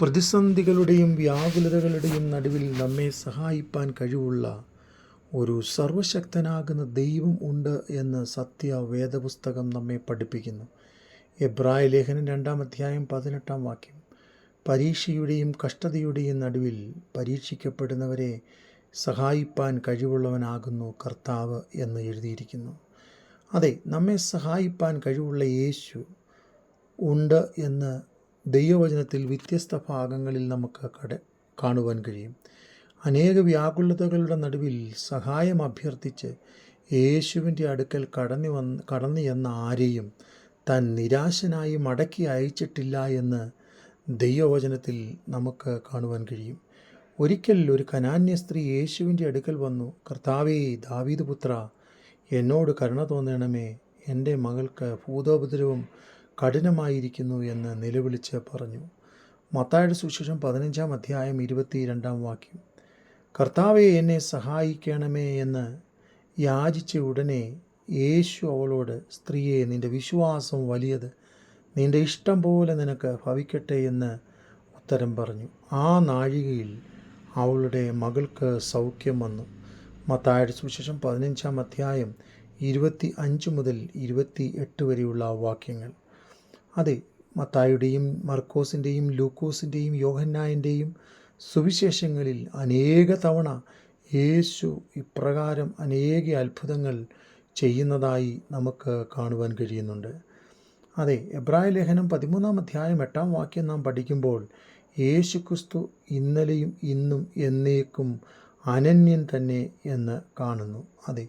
പ്രതിസന്ധികളുടെയും വ്യാകുലതകളുടെയും നടുവിൽ നമ്മെ സഹായിപ്പാൻ കഴിവുള്ള ഒരു സർവശക്തനാകുന്ന ദൈവം ഉണ്ട് എന്ന് സത്യ വേദപുസ്തകം നമ്മെ പഠിപ്പിക്കുന്നു. എബ്രായ ലേഖനം രണ്ടാം അധ്യായം പതിനെട്ടാം വാക്യം. പരീക്ഷയുടെയും കഷ്ടതയുടെയും നടുവിൽ പരീക്ഷിക്കപ്പെടുന്നവരെ സഹായിപ്പാൻ കഴിവുള്ളവനാകുന്നു കർത്താവ് എന്ന് എഴുതിയിരിക്കുന്നു. അതെ നമ്മെ സഹായിപ്പാൻ കഴിവുള്ള യേശു ഉണ്ട് എന്ന് ദൈവവചനത്തിൽ വ്യത്യസ്ത ഭാഗങ്ങളിൽ നമുക്ക് കട കാണുവാൻ കഴിയും. അനേക വ്യാകുലതകളുടെ നടുവിൽ സഹായം അഭ്യർത്ഥിച്ച് യേശുവിന്റെ അടുക്കൽ കടന്നു വന്ന് കടന്നു എന്ന ആരെയും താൻ നിരാശനായി മടക്കി അയച്ചിട്ടില്ല എന്ന് ദൈവവചനത്തിൽ നമുക്ക് കാണുവാൻ കഴിയും. ഒരിക്കൽ ഒരു കനാന്യ സ്ത്രീ യേശുവിന്റെ അടുക്കൽ വന്നു കർത്താവേ ദാവീദ് പുത്ര എന്നോട് കരുണ തോന്നണമേ എന്റെ മകൾക്ക് ഭൂതോപദ്രവം കഠിനമായിരിക്കുന്നു എന്ന് നിലവിളിച്ച് പറഞ്ഞു. മത്തായുടെ സുശേഷം പതിനഞ്ചാം അധ്യായം ഇരുപത്തി രണ്ടാം വാക്യം. കർത്താവെ എന്നെ സഹായിക്കണമേ എന്ന് യാചിച്ച ഉടനെ യേശു അവളോട് സ്ത്രീയെ നിന്റെ വിശ്വാസം വലിയത് നിന്റെ ഇഷ്ടം പോലെ നിനക്ക് ഭവിക്കട്ടെ എന്ന് ഉത്തരം പറഞ്ഞു. ആ നാഴികയിൽ അവളുടെ മകൾക്ക് സൗഖ്യം വന്നു. മത്തായുടെ സുവിശേഷം പതിനഞ്ചാം അധ്യായം ഇരുപത്തി അഞ്ച് മുതൽ ഇരുപത്തി എട്ട് വരെയുള്ള വാക്യങ്ങൾ. അതെ മത്തായുടെയും മർക്കോസിന്റെയും ലൂക്കോസിന്റെയും യോഹന്നായന്റെയും സുവിശേഷങ്ങളിൽ അനേക തവണ യേശു ഇപ്രകാരം അനേക അത്ഭുതങ്ങൾ ചെയ്യുന്നതായി നമുക്ക് കാണുവാൻ കഴിയുന്നുണ്ട്. അതെ എബ്രായ ലേഖനം പതിമൂന്നാം അധ്യായം എട്ടാം വാക്യം നാം പഠിക്കുമ്പോൾ യേശു ക്രിസ്തു ഇന്നലെയും ഇന്നും എന്നേക്കും അനന്യൻ തന്നെ എന്ന് കാണുന്നു. അതെ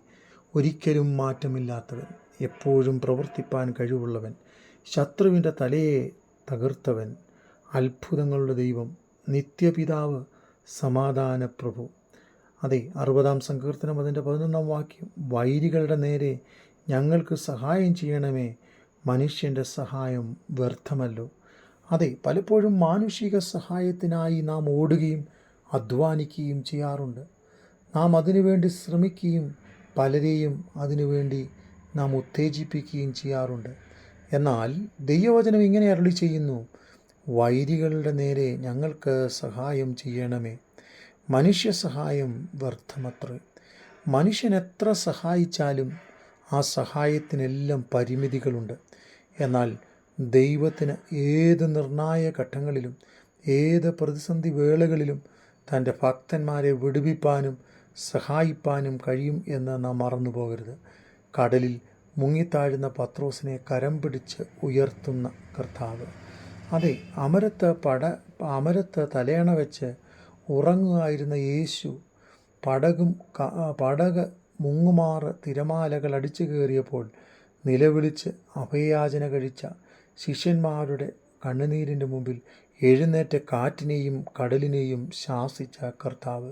ഒരിക്കലും മാറ്റമില്ലാത്തവൻ. എപ്പോഴും പ്രവർത്തിപ്പാൻ കഴിവുള്ളവൻ ശത്രുവിന്റെ തലയെ തകർത്തവൻ അത്ഭുതങ്ങളുടെ ദൈവം നിത്യപിതാവ് സമാധാന പ്രഭു അതെ അറുപതാം സങ്കീർത്തനം അതിന്റെ പതിനൊന്നാം വാക്യം വൈരികളുടെ നേരെ ഞങ്ങൾക്ക് സഹായം ചെയ്യണമേ മനുഷ്യന്റെ സഹായം വ്യർത്ഥമല്ലോ. അതെ പലപ്പോഴും മാനുഷിക സഹായത്തിനായി നാം ഓടുകയും അധ്വാനിക്കുകയും ചെയ്യാറുണ്ട്. നാം അതിനുവേണ്ടി ശ്രമിക്കുകയും പലരെയും അതിനുവേണ്ടി നാം ഉത്തേജിപ്പിക്കുകയും ചെയ്യാറുണ്ട്. എന്നാൽ ദൈവവചനം ഇങ്ങനെ അരളി ചെയ്യുന്നു വൈരികളുടെ നേരെ ഞങ്ങൾക്ക് സഹായം ചെയ്യണമേ. മനുഷ്യ സഹായം വ്യർത്ഥമത്രേ. മനുഷ്യൻ എത്ര സഹായിച്ചാലും ആ സഹായത്തിനെല്ലാം പരിമിതികളുണ്ട്. എന്നാൽ ദൈവത്തിന് ഏത് നിർണായ ഘട്ടങ്ങളിലും ഏത് പ്രതിസന്ധി വേളകളിലും തന്റെ ഭക്തന്മാരെ വിടുവിപ്പാനും സഹായിപ്പാനും കഴിയും എന്ന് നാം മറന്നു പോകരുത് കടലിൽ മുങ്ങിത്താഴുന്ന പത്രോസിനെ കരം പിടിച്ച് ഉയർത്തുന്ന കർത്താവ്. അതെ അമരത്ത് പട അമരത്ത് തലയണ വെച്ച് ഉറങ്ങുകയായിരുന്ന യേശു പടകും പടക് മുങ്ങുമാറ് തിരമാലകൾ അടിച്ചു കയറിയപ്പോൾ നിലവിളിച്ച് അഭയാചന കഴിച്ച ശിഷ്യന്മാരുടെ കണ്ണുനീരിന്റെ മുമ്പിൽ എഴുന്നേറ്റ കാറ്റിനെയും കടലിനെയും ശാസിച്ച കർത്താവ്.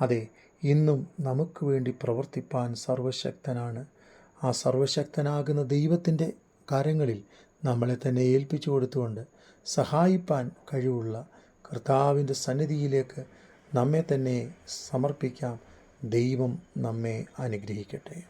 അതെ ഇന്നും നമുക്ക് വേണ്ടി പ്രവർത്തിപ്പാൻ സർവശക്തനാണ് ആ സർവശക്തനാകുന്ന ദൈവത്തിന്റെ കാര്യങ്ങളിൽ നമ്മളെ തന്നെ ഏൽപ്പിച്ചു കൊടുത്തുകൊണ്ട് സഹായിപ്പാൻ കഴിവുള്ള കർത്താവിന്റെ സന്നിധിയിലേക്ക് നമ്മെ തന്നെ സമർപ്പിക്കാം. ദൈവം നമ്മെ അനുഗ്രഹിക്കട്ടെ.